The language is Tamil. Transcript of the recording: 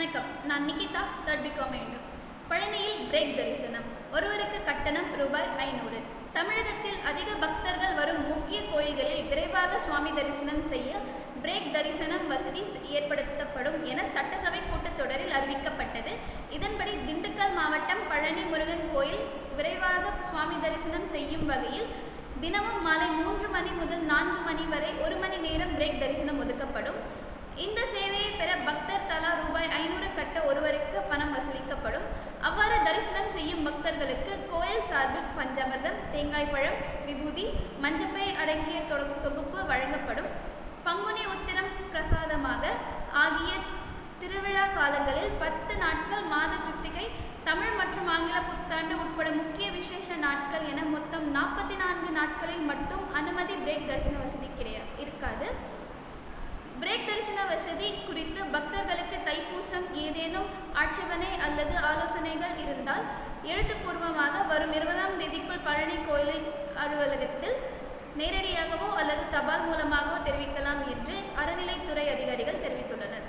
வணக்கம் நான் நிகிதா தேர்ட் பிகாம் பழனியில் பிரேக் தரிசனம். ஒருவருக்கு கட்டணம் ரூபாய் ஐநூறு. தமிழகத்தில் அதிக பக்தர்கள் வரும் முக்கிய கோயில்களில் விரைவாக சுவாமி தரிசனம் செய்ய பிரேக் தரிசனம் வசதி ஏற்படுத்தப்படும் என சட்டசபை கூட்டத்தொடரில் அறிவிக்கப்பட்டது. இதன்படி திண்டுக்கல் மாவட்டம் பழனி முருகன் கோயில் விரைவாக சுவாமி தரிசனம் செய்யும் வகையில் தினமும் மாலை மூன்று மணி முதல் நான்கு மணி வரை ஒரு மணி நேரம் பிரேக் தரிசனம் ஒதுக்கப்படும். பக்தர்களுக்கு கோயில் சார்பில் பஞ்சமிர்தம் தேங்காய் பழம் விபூதி மஞ்சப்பை அடங்கிய தொகுப்பு வழங்கப்படும். பங்குனி உத்திரம் பிரசாதமாக ஆகிய திருவிழா காலங்களில் பத்து நாட்கள் மாத கிருத்திகை தமிழ் மற்றும் ஆங்கில புத்தாண்டு உட்பட முக்கிய விசேஷ நாட்கள் என மொத்தம் நாற்பத்தி நான்கு நாட்களில் மட்டும் அனுமதி பிரேக் தரிசன வசதி கிடையா இருக்காது. பிரேக் தரிசன வசதி குறித்து பக்தர்களுக்கு தைப்பூசம் ஏதேனும் ஆட்சேபனை அல்லது ஆலோசனைகள் இருந்தால் எழுத்துப்பூர்வமாக வரும் இருபதாம் தேதிக்குள் பழனி கோயில் அலுவலகத்தில் நேரடியாகவோ அல்லது தபால் மூலமாகவோ தெரிவிக்கலாம் என்று அறநிலைத்துறை அதிகாரிகள் தெரிவித்துள்ளனர்.